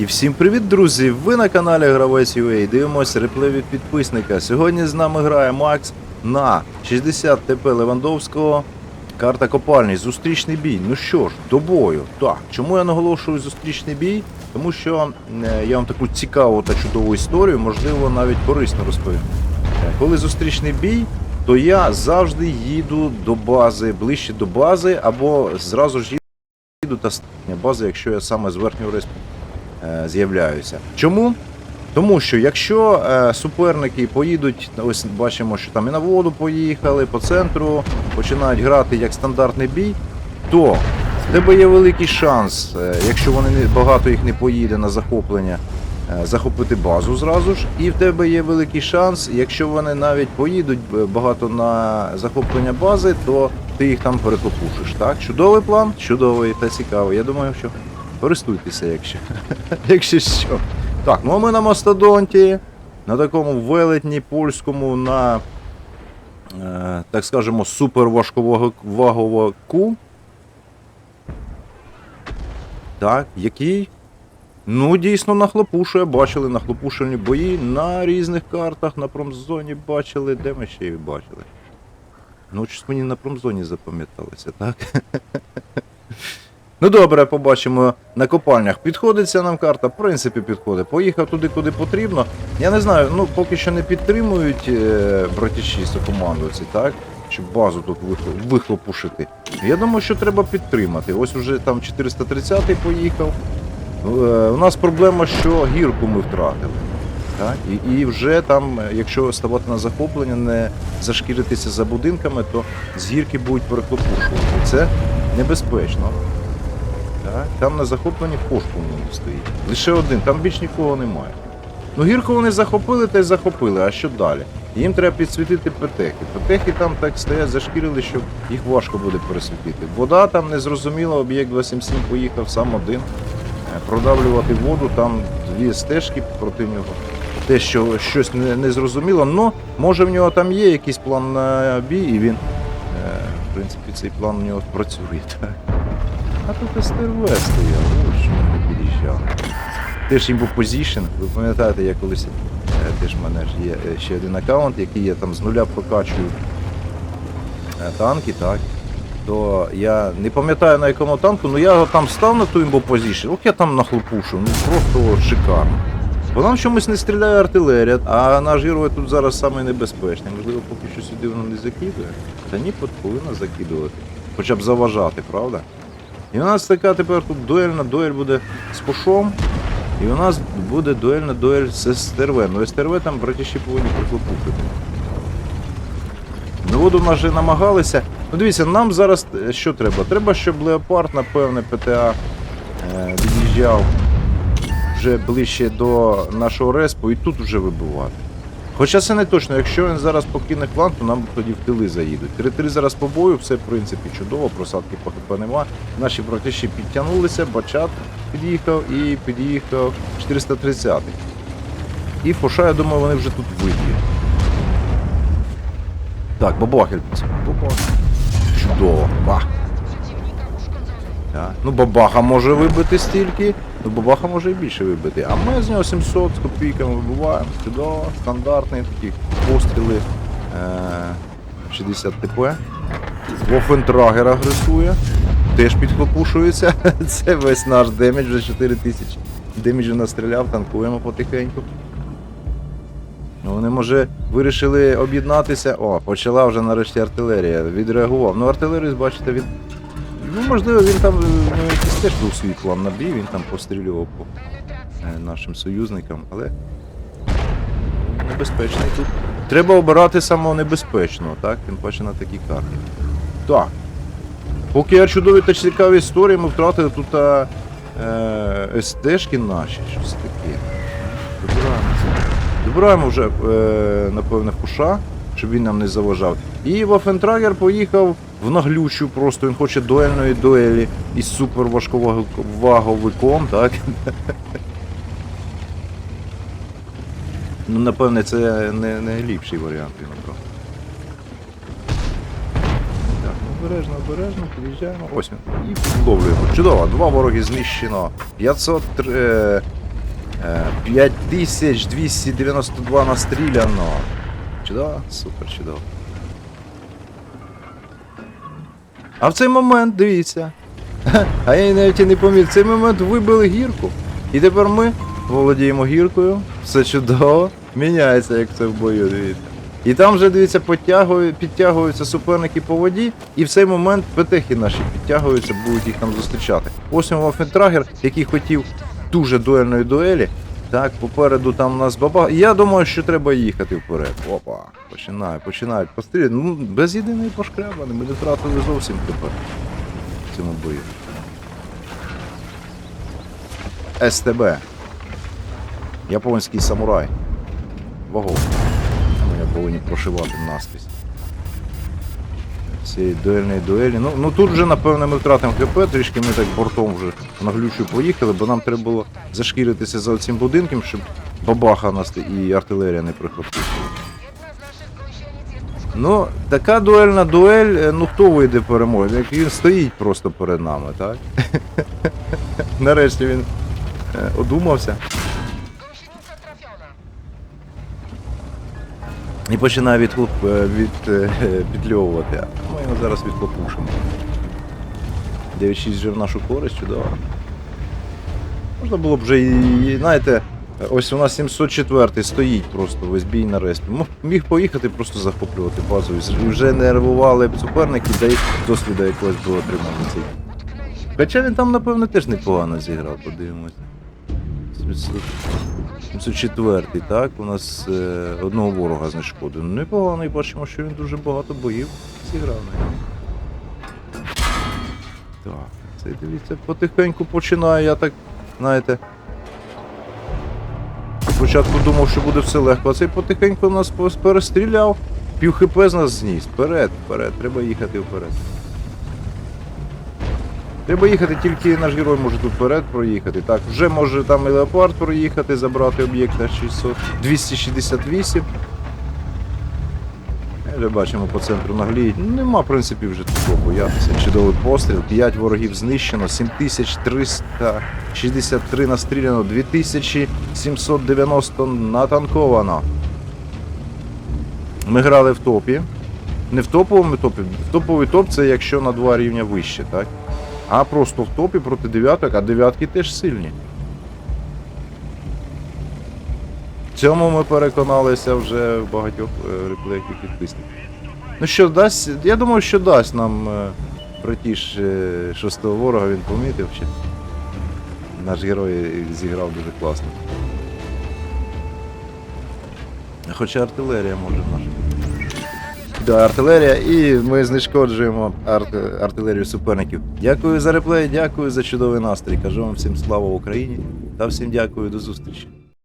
І всім привіт, друзі! Ви на каналі Гравець UA. Дивимося реплей від підписника. Сьогодні з нами грає Макс на 60 ТП Левандовського. Карта копальні, зустрічний бій. Ну що ж, до бою. Так, чому я наголошую зустрічний бій? Тому що е, я вам таку цікаву та чудову історію, можливо, навіть корисно розповім. Е, Коли зустрічний бій, то я завжди їду до бази, ближче до бази, або зразу ж їду та бази, якщо я саме з верхнього респу е, з'являюся. Чому? Тому що якщо е, суперники поїдуть, ось бачимо, що там і на воду поїхали, по центру починають грати як стандартний бій, то в тебе є великий шанс, е, якщо вони багато їх не поїде на захоплення, захопити базу зразу ж. І в тебе є великий шанс, якщо вони навіть поїдуть багато на захоплення бази, то ти їх там перекопушиш. Так, чудовий план, чудовий та цікавий. Я думаю, що користуйтеся, якщо, якщо що. Так, ну а ми на мастодонті, на такому велетні польському, на, е, так скажемо, суперважковаговаку. Так, який, ну, дійсно нахлопушує. Бачили нахлопушені бої на різних картах, на промзоні бачили. Де ми ще їх бачили? Ну, щось мені на промзоні запам'яталося, так? Ну добре, побачимо на копальнях. Підходиться нам карта, в принципі, підходить. Поїхав туди, куди потрібно. Я не знаю, ну поки що не підтримують е, братіші командуються, так? Щоб базу тут вихло- вихлопушити. Я думаю, що треба підтримати. Ось уже там 430-й поїхав. Е, у нас проблема, що гірку ми втратили. Так? І, і вже там, е, якщо ставати на захоплення, не зашкіритися за будинками, то з гірки будуть перехлопушувати. Це небезпечно. Так, там на захопленні пош, по-моєму, стоїть. Лише один, там більш нікого немає. Ну гірку вони захопили та й захопили, а що далі? Їм треба підсвітити петехи. Петехи там так стоять, зашкірили, що їх важко буде пересвітити. Вода там незрозуміла, об'єкт 277 поїхав сам один. Е, Продавлювати воду, там дві стежки проти нього. Те, що щось не, не зрозуміло, але може в нього там є якийсь план на бій, і він, е, в принципі, цей план у нього працює. Так. А тут СТРВ стояв, ось що під'їжджали. Теж їм був позішн. Ви пам'ятаєте, я колись е, теж в мене ж є е, ще один аккаунт, який я там з нуля прокачую е, танки, так. То я не пам'ятаю на якому танку, але я його там став на ту імбу позішн, ох я там нахлопушу, ну просто шикарно. Бо нам чомусь не стріляє артилерія, а наш герой тут зараз саме. Можливо, поки що сюди воно не закидує. Та ні, повинна закидувати. Хоча б заважати, правда? І у нас така тепер тут дуельна дуель буде з пушом. І у нас буде дуельна дуель з СТРВ. Ну СТРВ там братіші повинні прихлопухати. Ну воду нас вже намагалися. Ну дивіться, нам зараз е, що треба? Треба, щоб Леопард, напевне, ПТА е, від'їжджав вже ближче до нашого респу і тут вже вибивати. Хоча це не точно, якщо він зараз покине клан, то нам тоді в тили заїдуть. 3-3 зараз по бою, все в принципі чудово, просадки по ХП нема. Наші братіші підтягнулися, бачат під'їхав і під'їхав 430 І Фоша, я думаю, вони вже тут виб'ють. Так, бабахель. Чудово. Бах. Так. Ну, бабаха може вибити стільки, ну бабаха може і більше вибити. А ми з нього 700 з копійками вибиваємо. Чудово, стандартні такі постріли. Е- 60 ТП. Вофентрагер агресує. Теж підхлопушується. Це весь наш демедж, вже 4000 демеджу настріляв, танкуємо потихеньку. Ну, Вони, може, вирішили об'єднатися. О, почала вже нарешті артилерія. Відреагував. Ну, артилерію, бачите, він. Ну, можливо, він там ну, якийсь теж був свій план на він там пострілював по е, нашим союзникам, але небезпечний тут. Треба обирати самого небезпечного, так? Тим паче на такій карті. Так. Поки я чудові та цікаві історії, ми втратили тут а, е, СТшки наші, щось таке. Добираємо. Добираємо вже, е, напевне, фуша, щоб він нам не заважав. І Вафентрагер поїхав в наглючу просто, він хоче дуельної дуелі із суперважковаговиком, так? Ну, напевне, це не, не ліпший варіант він. Так, ну, обережно, обережно, під'їжджаємо. Ось він. І вловлюємо. Чудово, два вороги знищено. 500, е, Е, 5292 настріляно. Чудово, супер чудово. А в цей момент, дивіться. А я навіть і не помітив, в цей момент вибили гірку. І тепер ми володіємо гіркою. Все чудово. Міняється, як це в бою, дивіться. І там вже, дивіться, підтягуються суперники по воді, і в цей момент петехи наші підтягуються, будуть їх там зустрічати. Ось він Вафентрагер, який хотів дуже дуельної дуелі. Так, попереду там у нас баба. Я думаю, що треба їхати вперед. Опа, починаю, починають постріляти. Ну, без єдиної пошкрябани, ми не втратили зовсім тепер в цьому бою. СТБ. Японський самурай. Вагов. Ми повинні прошивати наскрізь. Цієї дуельної дуелі. Ну, ну тут вже, напевно, ми втратимо ХП, трішки ми так бортом вже на глючу поїхали, бо нам треба було зашкіритися за цим будинком, щоб бабаха нас і артилерія не прихопила. Ну, така дуельна дуель, е, ну хто вийде переможе? Як він стоїть просто перед нами, так? Нарешті він е, одумався. І починає відхлоп, е, від, е, підльовувати. Ми його зараз відхлопушимо. 9-6 вже в нашу користь, чудово. Можна було б вже і, знаєте, ось у нас 704 стоїть просто весь бій на респі. Міг поїхати просто захоплювати базу. І Вже нервували суперники, да й досвіда якогось було отримано цей. Хоча він там, напевно, теж непогано зіграв, подивимось. 700 704, так, у нас е, одного ворога знешкодив. Ну, Непогано, і бачимо, що він дуже багато боїв зіграв на ньому. Так, це дивіться, потихеньку починає, я так, знаєте. Спочатку думав, що буде все легко, а цей потихеньку нас перестріляв, пів хп з нас зніс. Вперед, вперед, треба їхати вперед. Треба їхати, тільки наш герой може тут вперед проїхати. Так, вже може там і леопард проїхати, забрати об'єкт на 600, 268. Е, бачимо по центру нагліють. Нема, в принципі, вже такого боятися. Чудовий постріл, 5 ворогів знищено, 7363 настріляно, 2790 натанковано. Ми грали в топі. Не в топовому топі. В топовий топ це якщо на два рівня вище, так? А просто в топі проти дев'яток, а дев'ятки теж сильні. В цьому ми переконалися вже в багатьох е, реплеях і підписників. Ну що дасть, я думаю, що дасть нам е, братіш е, шостого ворога, він помітив ще. Наш герой зіграв дуже класно. Хоча артилерія може наша. Да, артилерія, і ми знешкоджуємо арт- артилерію суперників. Дякую за реплей, дякую за чудовий настрій. Кажу вам всім слава Україні та всім дякую до зустрічі.